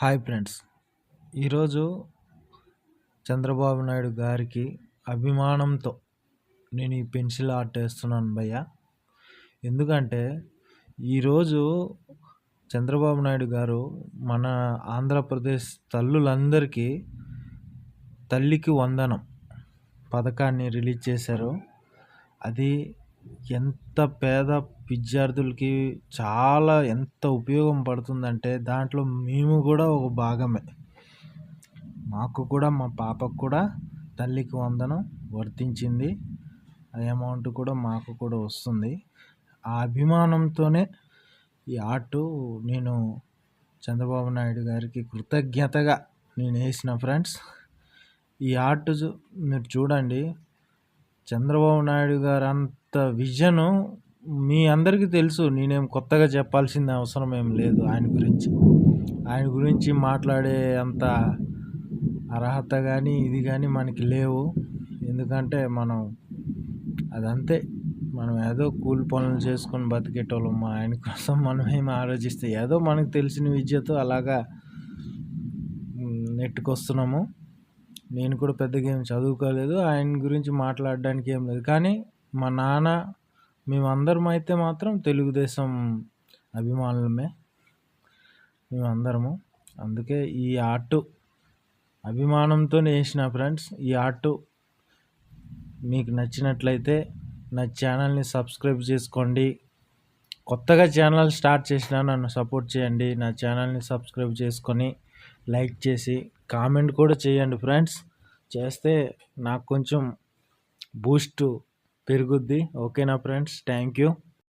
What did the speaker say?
Hi friends. ఈరోజు చంద్రబాబు నాయుడు గారికి అభిమానంతో నేను ఈ పెన్సిల్ ఆర్ట్ వేస్తున్నాను భయ్య. ఎందుకంటే ఈరోజు చంద్రబాబు నాయుడు గారు మన ఆంధ్రప్రదేశ్ తల్లులందరికీ తల్లికి వందనం పథకాన్ని రిలీజ్ చేశారు. అది ఎంత పేద విద్యార్థులకి చాలా ఎంత ఉపయోగం పడుతుందంటే దాంట్లో మేము కూడా ఒక భాగమే. మాకు కూడా మా పాపకు కూడా తల్లికి వందనం వర్తించింది. ఆ అమౌంట్ కూడా మాకు కూడా వస్తుంది. ఆ అభిమానంతోనే ఈ ఆర్టు నేను చంద్రబాబు నాయుడు గారికి కృతజ్ఞతగా నేను వేసిన ఫ్రెండ్స్. ఈ ఆర్ట్ మీరు చూడండి చంద్రబాబు నాయుడు గారు అంత విజను మీ అందరికీ తెలుసు. నేనేం కొత్తగా చెప్పాల్సిన అవసరం ఏం లేదు ఆయన గురించి. ఆయన గురించి మాట్లాడే అంత అర్హత కానీ ఇది కానీ మనకి లేవు. ఎందుకంటే మనం అదంతే. మనం ఏదో కూలి పనులు చేసుకొని బతికేటోళ్ళం. మా ఆయన కోసం మనం ఏమి ఆలోచిస్తే ఏదో మనకు తెలిసిన విద్యతో అలాగా నెట్టుకొస్తున్నాము. నేను కూడా పెద్దగా ఏం చదువుకోలేదు. ఆయన గురించి మాట్లాడడానికి ఏం లేదు. కానీ మా నాన్న మేమందరం అయితే మాత్రం తెలుగుదేశం అభిమానులమే. మేమందరము. అందుకే ఈ ఆర్ట్ అభిమానంతో వేసిన ఫ్రెండ్స్ ఈ ఆర్ట్ మీకు నచ్చినట్లయితే నా ఛానల్ని సబ్స్క్రైబ్ చేసుకోండి. కొత్తగా ఛానల్ స్టార్ట్ చేసినా నన్ను సపోర్ట్ చేయండి. నా ఛానల్ని సబ్స్క్రైబ్ చేసుకొని లైక్ చేసి కామెంట్ కూడా చేయండి ఫ్రెండ్స్. చేస్తే నాకు కొంచెం బూస్ట్ పెరుగుద్ది. ఓకేనా ఫ్రెండ్స్? Thank you